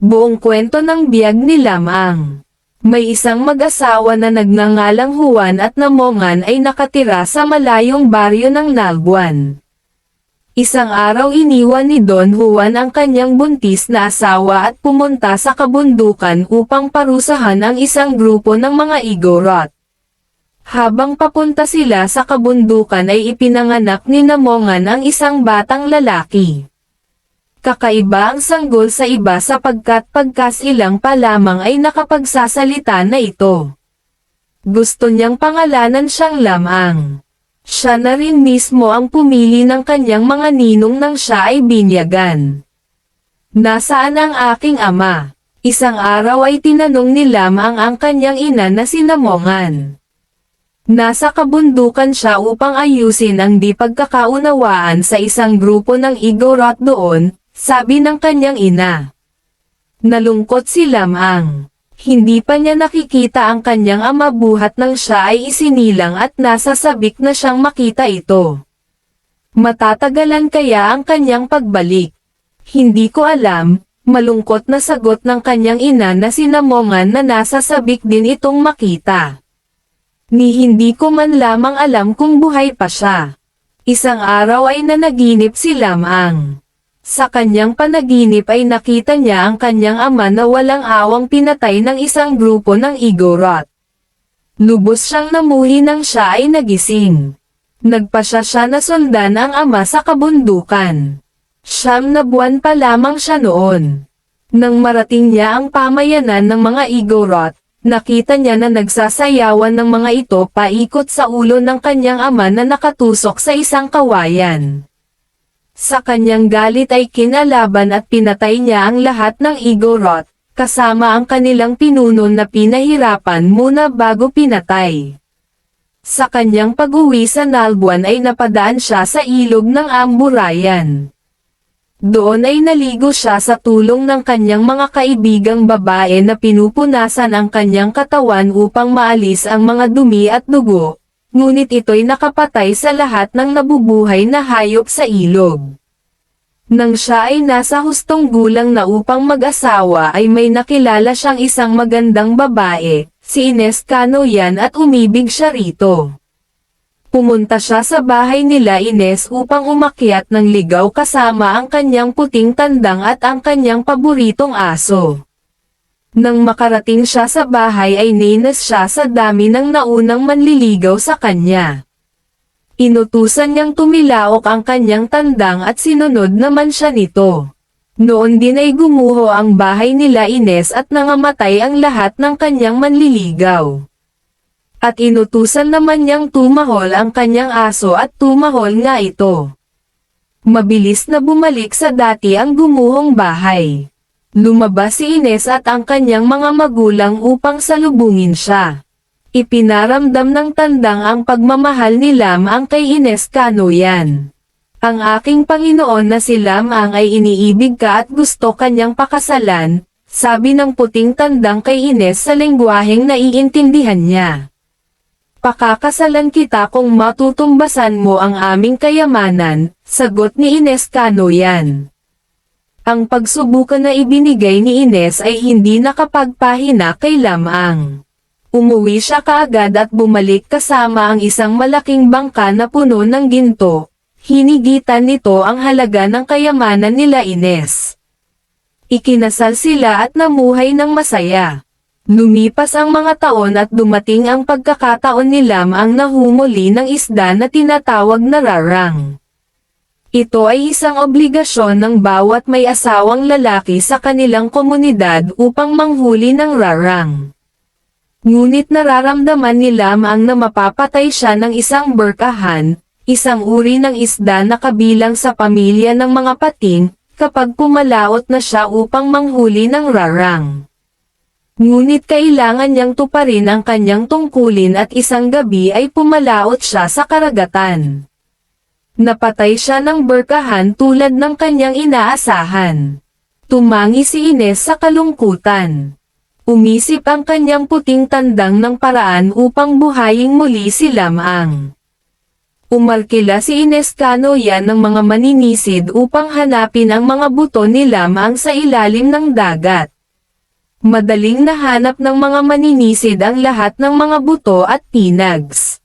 Buong kwento ng biyag ni Lamang. May isang mag-asawa na nagngangalang Juan at Namongan ay nakatira sa malayong baryo ng Nalbuan. Isang araw iniwan ni Don Juan ang kanyang buntis na asawa at pumunta sa kabundukan upang parusahan ang isang grupo ng mga Igorot. Habang papunta sila sa kabundukan ay ipinanganak ni Namongan ang isang batang lalaki. Kakaiba ang sanggol sa iba sapagkat pagkas ilang pa lamang ay nakapagsasalita na ito. Gusto niyang pangalanan siyang lamang. Siya na rin mismo ang pumili ng kanyang mga ninong nang siya ay binyagan. Nasaan ang aking ama? Isang araw ay tinanong ni Lamang ang kanyang ina na sinamongan. Nasa kabundukan siya upang ayusin ang di pagkakaunawaan sa isang grupo ng Igorot doon, sabi ng kanyang ina. Nalungkot si Lamang. Hindi pa niya nakikita ang kanyang ama buhat nang siya ay isinilang at nasa sabik na siyang makita ito. Matatagalan kaya ang kanyang pagbalik. Hindi ko alam, malungkot na sagot ng kanyang ina na sinamongan na nasa sabik din itong makita. Ni hindi ko man lamang alam kung buhay pa siya. Isang araw ay nanaginip si Lamang. Sa kanyang panaginip ay nakita niya ang kanyang ama na walang awang pinatay ng isang grupo ng Igorot. Lubos siyang namuhi nang siya ay nagising. Nagpasya siya na sundan ang ama sa kabundukan. Siyam na buwan pa lamang siya noon. Nang marating niya ang pamayanan ng mga Igorot, nakita niya na nagsasayawan ng mga ito paikot sa ulo ng kanyang ama na nakatusok sa isang kawayan. Sa kanyang galit ay kinalaban at pinatay niya ang lahat ng Igorot, kasama ang kanilang pinuno na pinahirapan muna bago pinatay. Sa kanyang pag-uwi sa Nalbuan ay napadaan siya sa ilog ng Amburayan. Doon ay naligo siya sa tulong ng kanyang mga kaibigang babae na pinupunasan ang kanyang katawan upang maalis ang mga dumi at dugo, ngunit ito'y nakapatay sa lahat ng nabubuhay na hayop sa ilog. Nang siya ay nasa hustong gulang na upang mag-asawa ay may nakilala siyang isang magandang babae, si Ines Cano yan at umibig siya rito. Pumunta siya sa bahay nila Ines upang umakyat ng ligaw kasama ang kanyang puting tandang at ang kanyang paboritong aso. Nang makarating siya sa bahay ay ninas siya sa dami ng naunang manliligaw sa kanya. Inutusan niyang tumilaok ang kanyang tandang at sinunod naman siya nito. Noon din ay gumuho ang bahay nila Ines at nangamatay ang lahat ng kanyang manliligaw. At inutusan naman niyang tumahol ang kanyang aso at tumahol nga ito. Mabilis na bumalik sa dati ang gumuhong bahay. Lumabas si Ines at ang kanyang mga magulang upang salubungin siya. Ipinaramdam ng tandang ang pagmamahal ni Lamang kay Ines Cano yan. Ang aking Panginoon na si Lamang ay iniibig ka at gusto kanyang pakasalan, sabi ng puting tandang kay Ines sa lengguaheng naiintindihan niya. Pakakasalan kita kung matutumbasan mo ang aming kayamanan, sagot ni Ines Cano yan. Ang pagsubukan na ibinigay ni Ines ay hindi nakapagpahina kay Lamang. Umuwi siya kaagad at bumalik kasama ang isang malaking bangka na puno ng ginto. Hinigitan nito ang halaga ng kayamanan nila Ines. Ikinasal sila at namuhay ng masaya. Lumipas ang mga taon at dumating ang pagkakataon ni Lam ang nahumuli ng isda na tinatawag na rarang. Ito ay isang obligasyon ng bawat may asawang lalaki sa kanilang komunidad upang manghuli ng rarang. Ngunit nararamdaman ni Lamang na mapapatay siya ng isang berkahan, isang uri ng isda na kabilang sa pamilya ng mga pating, kapag pumalaot na siya upang manghuli ng rarang. Ngunit kailangan niyang tuparin ang kanyang tungkulin at isang gabi ay pumalaot siya sa karagatan. Napatay siya ng berkahan tulad ng kanyang inaasahan. Tumangi si Ines sa kalungkutan. Umisip ang kanyang puting tandang ng paraan upang buhayin muli si Lamang. Umarkila si Inescano yan ng mga maninisid upang hanapin ang mga buto ni Lamang sa ilalim ng dagat. Madaling nahanap ng mga maninisid ang lahat ng mga buto at pinags.